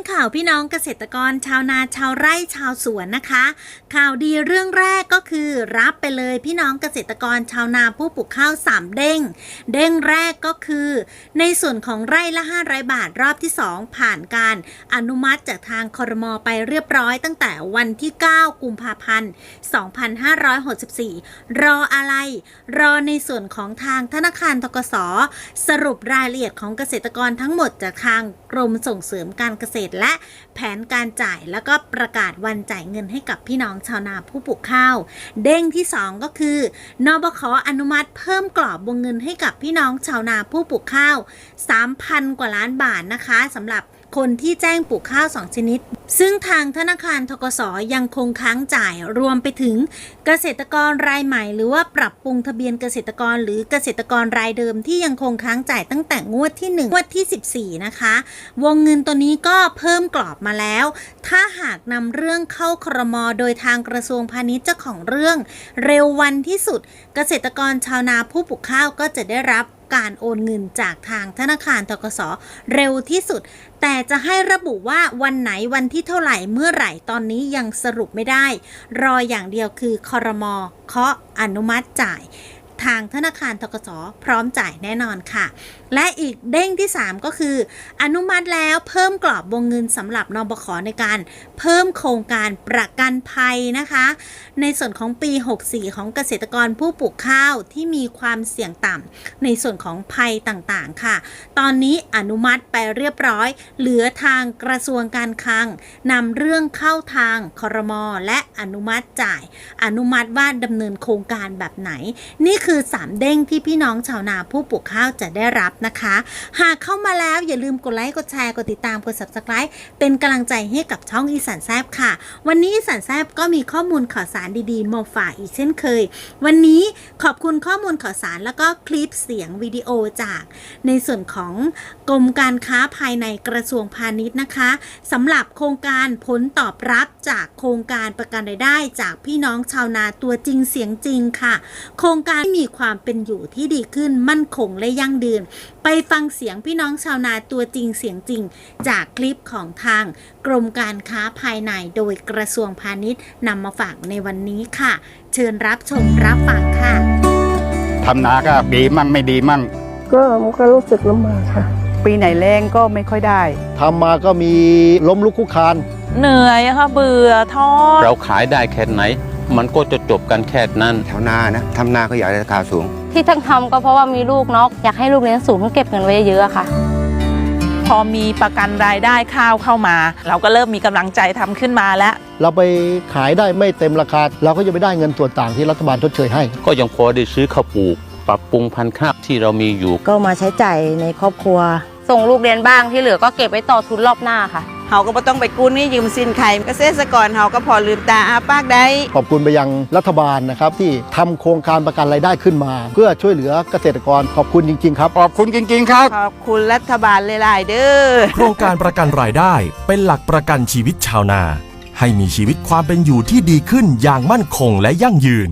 งข่าวพี่น้องเกษตรกรชาวนาชาวไร่ชาวสวนนะคะ ข่าวดีเรื่องแรกก็คือ รับไปเลยพี่น้องเกษตรกรชาวนาผู้ปลูกข้าวสามเด้ง เด้งแรกก็คือ ในส่วนของไร่ละ 500 บาทรอบที่ 2 ผ่านการอนุมัติจากทางคอรมอไปเรียบร้อยตั้งแต่วันที่ 9 กุมภาพันธ์ 2564 รออะไร รอในส่วนของทางธนาคารทกสสรุปรายละเอียดของเกษตรกรทั้งหมดจากทางกรมส่งเสริมการเกษตรและแผนการจ่าย แล้วก็ประกาศวันจ่ายเงินให้กับพี่น้องชาวนาผู้ปลูกข้าว เด้งที่ 2 ก็คือนบขอนุมัติเพิ่มกรอบวงเงินให้กับพี่น้องชาวนาผู้ปลูกข้าว 3,000 กว่าล้านบาทนะคะสำหรับ คนที่แจ้งปลูกข้าว 2 ชนิด ซึ่งทางธนาคารทกสยังคงค้างจ่ายรวมไปถึงเกษตรกรรายใหม่ หรือว่าปรับปรุงทะเบียนเกษตรกรหรือเกษตรกรรายเดิมที่ยังคงค้างจ่ายตั้งแต่งวดที่ 1 งวดที่ 14 นะคะ วงเงินตัวนี้ก็เพิ่มกรอบมาแล้ว ถ้าหากนำเรื่องเข้าครมโดยทางกระทรวงพาณิชย์เจ้าของเรื่อง เร็ววันที่สุด เกษตรกรชาวนาผู้ปลูกข้าวก็จะได้รับ การโอนเงินจากทางธนาคารทกสเร็วที่สุด แต่จะให้ระบุว่าวันไหนวันที่เท่าไหร่เมื่อไหร่ตอนนี้ยังสรุปไม่ได้ รออย่างเดียวคือคอรมอเคาะอนุมัติจ่าย ทางธนาคารทกสพร้อมจ่ายแน่นอนค่ะ และอีกเด้งที่ 3 ก็คือ อนุมัติแล้วเพิ่มกรอบวงเงินสำหรับนบขในการเพิ่มโครงการประกันภัยนะคะ ในส่วนของปี 64 ของเกษตรกรผู้ปลูกข้าวที่มีความเสี่ยงต่ำในส่วนของภัยต่างๆค่ะ ตอนนี้อนุมัติไปเรียบร้อย เหลือทางกระทรวงการคลังนำเรื่องเข้าทางคอรมอและอนุมัติจ่าย อนุมัติว่าดำเนินโครงการแบบไหน นี่คือ 3 เด้งที่พี่น้องชาวนาผู้ปลูกข้าวจะได้รับนะคะ หากเข้ามาแล้วอย่าลืมกดไลค์กดแชร์กดติดตามกด subscribe เป็นกำลังใจให้กับช่องอีสานแซบค่ะ วันนี้อีสานแซบก็มีข้อมูลข่าวสารดีๆมาฝากอีกเช่นเคย วันนี้ขอบคุณข้อมูลข่าวสารแล้วก็คลิปเสียงวิดีโอจากในส่วนของกรมการค้าภายในกระทรวงพาณิชย์นะคะสำหรับโครงการผลตอบรับจากโครงการประกันรายได้จากพี่น้องชาวนาตัวจริงเสียงจริงค่ะ โครงการที่มีความเป็นอยู่ที่ดีขึ้นมั่นคงและยั่งยืนไปฟังเสียงพี่น้องชาวนาตัวจริงเสียงจริง จากคลิปของทางกรมการค้าภายในโดยกระทรวงพาณิชย์นำมาฝากในวันนี้ค่ะ เชิญรับชมรับฟังค่ะทำนาก็ดีมั่งไม่ดีมั่ง ก็มันก็รู้สึกลำบากค่ะ ปีไหนแรงก็ไม่ค่อยได้ทำมาก็มีล้มลุกคลุกคลานเหนื่อยอะค่ะเบื่อท้อเราขายได้แค่ไหน มันก็จะจบกันแค่นั้นแถวนานะทำนาก็อยากได้ราคาสูง ที่ทั้งทำก็เพราะว่ามีลูกเนาะอยากให้ลูกเรียนสูงเก็บเงินไว้เยอะๆอะค่ะ พอมีประกันรายได้ข้าวเข้ามา เราก็เริ่มมีกำลังใจทำขึ้นมาแล้ว เราไปขายได้ไม่เต็มราคา เราก็จะไปได้เงินส่วนต่างที่รัฐบาลชดเชยให้ ก็ยังพอได้ซื้อข้าวปลูก ปรับปรุงพันธุ์ข้าวที่เรามีอยู่ ก็มาใช้จ่ายในครอบครัว ส่งลูกเรียนบ้างที่เหลือก็เก็บไว้ต่อทุนรอบหน้าค่ะ เฮาก็บ่ต้องไปกู้หนี่ยืมสินใครเกษตรกรเฮาก็พอลืมตาอาปากได้ขอบคุณไปยังรัฐบาลนะครับที่ทำโครงการประกันรายได้ขึ้นมา เพื่อช่วยเหลือเกษตรกรขอบคุณจริง ๆ ครับขอบคุณจริง ๆ ครับขอบคุณรัฐบาลหลายๆเด้อโครงการประกันรายได้เป็นหลักประกันชีวิตชาวนา ให้มีชีวิตความเป็นอยู่ที่ดีขึ้นอย่างมั่นคงและยั่งยืน